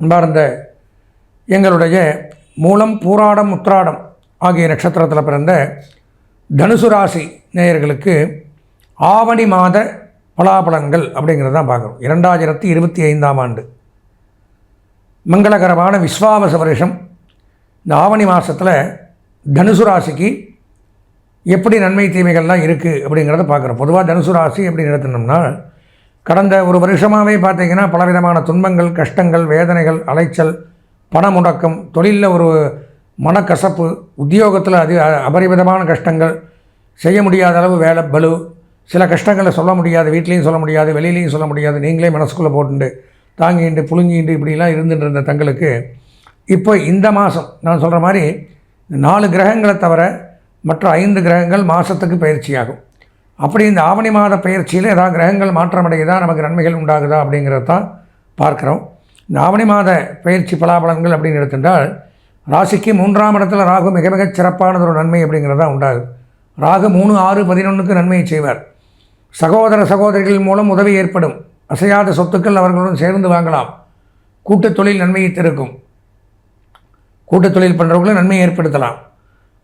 அன்பார்ந்த எங்களுடைய மூலம் பூராடம் உத்ராடம் ஆகிய நட்சத்திரத்தில் பிறந்த தனுசு ராசி நேயர்களுக்கு ஆவணி மாத பலாபலங்கள் அப்படிங்கிறது தான் பார்க்குறோம். இரண்டாயிரத்தி இருபத்தி ஐந்தாம் ஆண்டு. மங்களகரமான விஸ்வாவச வருஷம். இந்த ஆவணி மாதத்தில் தனுசு ராசிக்கு எப்படி நன்மை தீமைகள்லாம் இருக்குது அப்படிங்கிறத பார்க்குறோம். பொதுவாக தனுசு ராசி அப்படின்னு நடத்தினோம்னா கடந்த ஒரு வருஷமாகவே பார்த்தீங்கன்னா பலவிதமான துன்பங்கள் கஷ்டங்கள் வேதனைகள் அலைச்சல் பண முடக்கம் தொழிலில் ஒரு மனக்கசப்பு உத்தியோகத்தில் அது அபரிமிதமான கஷ்டங்கள் செய்ய முடியாத அளவு வேலை பலு சில கஷ்டங்களை சொல்ல முடியாது வீட்லேயும் சொல்ல முடியாது வெளியிலையும் சொல்ல முடியாது நீங்களே மனசுக்குள்ளே போட்டுண்டு தாங்கிண்டு புழுங்கிண்டு இப்படிலாம் இருந்துட்டு இருந்த தங்களுக்கு இப்போ இந்த மாதம் நான் சொல்கிற மாதிரி நாலு கிரகங்களை தவிர மற்ற ஐந்து கிரகங்கள் மாதத்துக்கு பயிற்சியாகும். அப்படி இந்த ஆவணி மாத பயிற்சியில் ஏதாவது கிரகங்கள் மாற்றமடையுதா? நமக்கு நன்மைகள் உண்டாகுதா? அப்படிங்கிறத தான் பார்க்குறோம். இந்த ஆவணி மாத பயிற்சி பலாபலன்கள் அப்படின்னு எடுத்துட்டால் ராசிக்கு மூன்றாம் இடத்துல ராகு மிக மிகச் சிறப்பானது ஒரு நன்மை அப்படிங்கிறது தான் உண்டாகுது. ராகு மூணு ஆறு பதினொன்றுக்கு நன்மையை செய்வார். சகோதர சகோதரிகள் மூலம் உதவி ஏற்படும். அசையாத சொத்துக்கள் அவர்களுடன் சேர்ந்து வாங்கலாம். கூட்டுத் தொழில் நன்மையை திறக்கும் கூட்டுத் தொழில் பண்ணுறவங்களும் நன்மையை ஏற்படுத்தலாம்.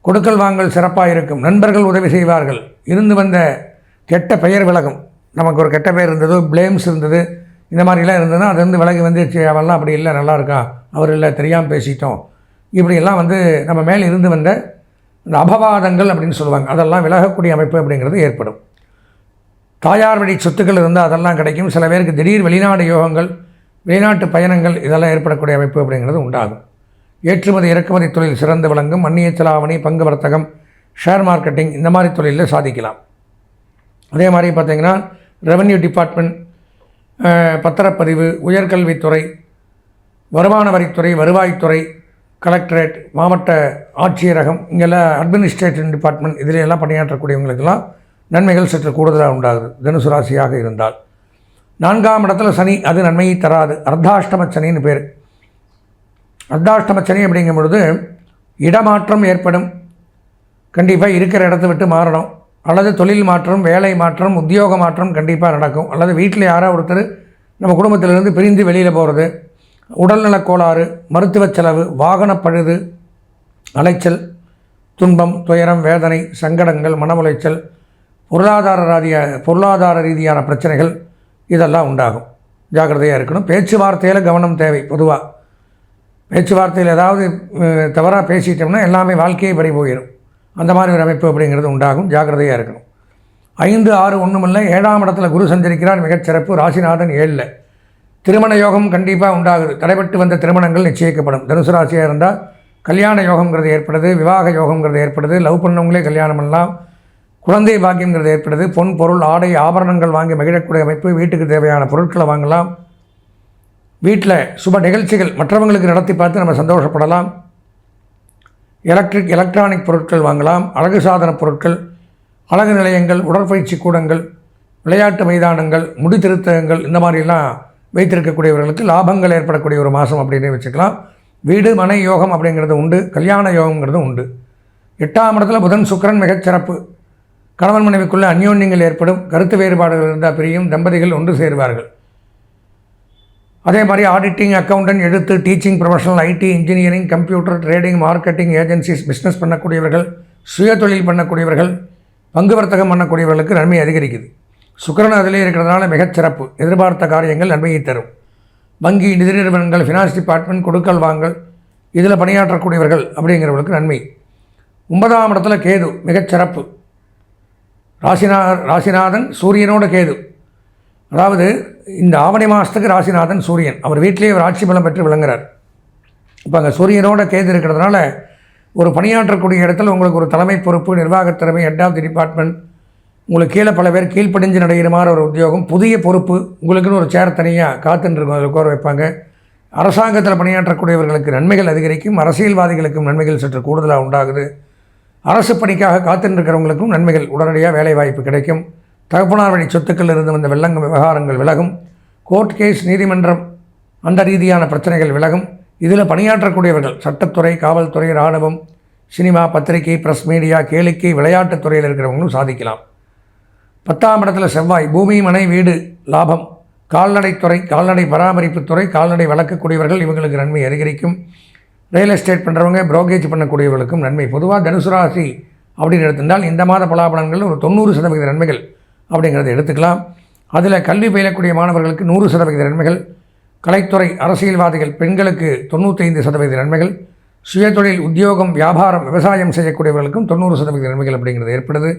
கொடுக்கல் வாங்கல் சிறப்பாக இருக்கும். நண்பர்கள் உதவி செய்வார்கள். இருந்து வந்த கெட்ட பெயர் விலகும். நமக்கு ஒரு கெட்ட பெயர் இருந்தது ப்ளேம்ஸ் இருந்தது இந்த மாதிரிலாம் இருந்ததுன்னா அது வந்து விலகி வந்து அவெல்லாம் அப்படி இல்லை நல்லா இருக்கா? அவர் இல்லை தெரியாமல் பேசிட்டோம். இப்படியெல்லாம் வந்து நம்ம மேலே இருந்து வந்த இந்த அபவாதங்கள் அப்படின்னு சொல்லுவாங்க. அதெல்லாம் விலகக்கூடிய அமைப்பு அப்படிங்கிறது ஏற்படும். தாயார் வழி சொத்துக்கள் இருந்தால் அதெல்லாம் கிடைக்கும். சில பேருக்கு திடீர் வெளிநாடு யோகங்கள் வெளிநாட்டு பயணங்கள் இதெல்லாம் ஏற்படக்கூடிய அமைப்பு அப்படிங்கிறது உண்டாகும். ஏற்றுமதி இறக்குமதி தொழில் சிறந்து விளங்கும் அந்நிய செலாவணி பங்கு வர்த்தகம் ஷேர் மார்க்கெட்டிங் இந்த மாதிரி தொழிலில் சாதிக்கலாம். அதே மாதிரி பார்த்திங்கன்னா ரெவன்யூ டிபார்ட்மெண்ட் பத்திரப்பதிவு உயர்கல்வித்துறை வருமான வரித்துறை வருவாய்த்துறை கலெக்டரேட் மாவட்ட ஆட்சியரகம் இங்கெல்லாம் அட்மினிஸ்ட்ரேஷன் டிபார்ட்மெண்ட் இதில் எல்லாம் பணியாற்றக்கூடியவங்களுக்கெல்லாம் நன்மைகள் சற்று கூடுதலாக உண்டாகுது. தனுசு ராசியாக இருந்தால். நான்காம் இடத்துல சனி அது நன்மையை தராது. அர்த்தாஷ்டம சனின்னு பேர். அர்த்தாஷ்டம சனி அப்படிங்கும் பொழுது இடமாற்றம் ஏற்படும். கண்டிப்பாக இருக்கிற இடத்த விட்டு மாறணும். அல்லது தொழில் மாற்றம் வேலை மாற்றம் உத்தியோக மாற்றம் கண்டிப்பாக நடக்கும். அல்லது வீட்டில் யாரோ ஒருத்தர் நம்ம குடும்பத்திலிருந்து பிரிந்து வெளியில் போகிறது உடல்நலக் கோளாறு மருத்துவ செலவு வாகனப் பழுது அலைச்சல் துன்பம் துயரம் வேதனை சங்கடங்கள் மன உளைச்சல் பொருளாதார ரீதிய பொருளாதார ரீதியான பிரச்சனைகள் இதெல்லாம் உண்டாகும். ஜாக்கிரதையாக இருக்கணும். பேச்சுவார்த்தையில் கவனம் தேவை பொதுவாக பேச்சுவார்த்தையில் ஏதாவது தவறாக பேசிட்டோம்னா எல்லாமே வாழ்க்கையே படி போயிடும் அந்த மாதிரி ஒரு அமைப்பு அப்படிங்கிறது உண்டாகும். ஜாக்கிரதையாக இருக்கணும். ஐந்து ஆறு ஒன்றுமில்ல ஏழாம் இடத்துல குரு சந்திரிக்கிறார் மிகச்சிறப்பு ராசிநாதன் ஏழில். திருமண யோகம் கண்டிப்பாக உண்டாகுது. தடைபட்டு வந்த திருமணங்கள் நிச்சயிக்கப்படும். தனுசு ராசியாக இருந்தால் கல்யாண யோகம்ங்கிறது ஏற்படுது. விவாக யோகம்ங்கிறது ஏற்படுது. லவ் பண்ணவங்களே கல்யாணம் பண்ணலாம். குழந்தை பாக்கியங்கிறது ஏற்படுது. பொன் பொருள் ஆடை ஆபரணங்கள் வாங்கி மகிழக்கூடிய அமைப்பு. வீட்டுக்கு தேவையான பொருட்களை வாங்கலாம். வீட்டில் சுப நிகழ்ச்சிகள் மற்றவங்களுக்கு நடத்தி பார்த்து நம்ம சந்தோஷப்படலாம். எலக்ட்ரிக் எலக்ட்ரானிக் பொருட்கள் வாங்கலாம். அழகு சாதன பொருட்கள் அழகு நிலையங்கள் உடற்பயிற்சி கூடங்கள் விளையாட்டு மைதானங்கள் முடி திருத்தங்கள் இந்த மாதிரிலாம் வைத்திருக்கக்கூடியவர்களுக்கு லாபங்கள் ஏற்படக்கூடிய ஒரு மாதம் அப்படின்னு வச்சுக்கலாம். வீடு மனை யோகம் அப்படிங்கிறது உண்டு. கல்யாண யோகங்கிறது உண்டு. எட்டாம் இடத்துல புதன் சுக்கிரன் மிகச்சிறப்பு கணவன் மனைவிக்குள்ள அந்யோன்யங்கள் ஏற்படும். கருத்து வேறுபாடுகள் இருந்தால் பிரியும். தம்பதிகள் ஒன்று சேருவார்கள். அதே மாதிரி ஆடிட்டிங் அக்கௌண்டன்ட் எடுத்து teaching professional IT engineering computer trading marketing agencies business பண்ணக்கூடியவர்கள் சுய தொழில் பண்ணக்கூடியவர்கள் பங்கு வர்த்தகம் பண்ணக்கூடியவர்களுக்கு நன்மை அதிகரிக்குது. சுக்கரன் அதிலே இருக்கிறதுனால மிகச்சிறப்பு எதிர்பார்த்த காரியங்கள் நன்மையை தரும். வங்கி நிதி நிறுவனங்கள் ஃபினான்ஸ் டிபார்ட்மெண்ட் கொடுக்கல் வாங்கல் இதில் பணியாற்றக்கூடியவர்கள் அப்படிங்கிறவர்களுக்கு நன்மை. ஒன்பதாம் இடத்துல கேது மிகச்சிறப்பு ராசிநா ராசிநாதன் சூரியனோட கேது. அதாவது இந்த ஆவணி மாதத்துக்கு ராசிநாதன் சூரியன். அவர் வீட்டிலேயே ஒரு ஆட்சி பலம் பெற்று விளங்குறார். இப்போ அங்கே சூரியனோட கேது இருக்கிறதுனால ஒரு பணியாற்றக்கூடிய இடத்துல உங்களுக்கு ஒரு தலைமை பொறுப்பு நிர்வாகத் திறமை ஹெட் ஆஃப் தி டிபார்ட்மெண்ட் உங்களுக்கு கீழே பல பேர் கீழ்ப்படிஞ்சு நடைகிற மாதிரி ஒரு உத்தியோகம் புதிய பொறுப்பு உங்களுக்குன்னு ஒரு சேர் தனியாக காத்துருக்கும் அதில் உட்கார வைப்பாங்க. அரசாங்கத்தில் பணியாற்றக்கூடியவர்களுக்கு நன்மைகள் அதிகரிக்கும் அரசியல்வாதிகளுக்கும் நன்மைகள் சற்று கூடுதலாக உண்டாகுது. அரசு பணிக்காக காத்துருக்கிறவங்களுக்கும் நன்மைகள் உடனடியாக வேலைவாய்ப்பு கிடைக்கும். தகப்பனார் வழி சொத்துக்கள் இருந்து வந்த வெள்ளங்க விவகாரங்கள் விலகும். கோர்ட் கேஸ் நீதிமன்றம் அந்த ரீதியான பிரச்சனைகள் விலகும். இதில் பணியாற்றக்கூடியவர்கள் சட்டத்துறை காவல்துறை இராணுவம் சினிமா பத்திரிகை ப்ரெஸ் மீடியா கேளிக்கை விளையாட்டுத் துறையில் இருக்கிறவங்களும் சாதிக்கலாம். பத்தாம் இடத்துல செவ்வாய் பூமி மனை வீடு லாபம். கால்நடைத்துறை கால்நடை பராமரிப்புத்துறை கால்நடை வளர்க்கக்கூடியவர்கள் இவங்களுக்கு நன்மை அதிகரிக்கும். ரியல் எஸ்டேட் பண்ணுறவங்க ப்ரோக்கேஜ் பண்ணக்கூடியவர்களுக்கும் நன்மை. பொதுவாக தனுசு ராசி அப்படின்னு எடுத்திருந்தால் இந்த மாத பலாபலன்களில் ஒரு தொண்ணூறு சதவீத நன்மைகள். அப்படிங்கிறத எடுத்துக்கலாம். அதில் கல்வி பயிலக்கூடிய மாணவர்களுக்கு நூறு சதவீத நன்மைகள் கலைத்துறை அரசியல்வாதிகள் பெண்களுக்கு தொண்ணூத்தைந்து சதவீத நன்மைகள் சுயதொழில் உத்தியோகம் வியாபாரம் விவசாயம் செய்யக்கூடியவர்களுக்கும் தொண்ணூறு சதவீத நன்மைகள் அப்படிங்கிறது ஏற்படுது.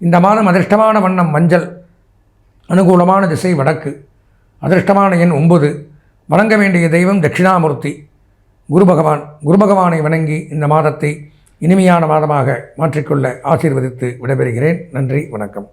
இந்த மாதம் அதிர்ஷ்டமான வண்ணம் மஞ்சள் அனுகூலமான திசை வடக்கு அதிர்ஷ்டமான எண் ஒன்பது வணங்க வேண்டிய தெய்வம் தட்சிணாமூர்த்தி குரு பகவான் குரு பகவானை வணங்கி இந்த மாதத்தை இனிமையான மாதமாக மாற்றிக்கொள்ள ஆசீர்வதித்து விடைபெறுகிறேன். நன்றி வணக்கம்.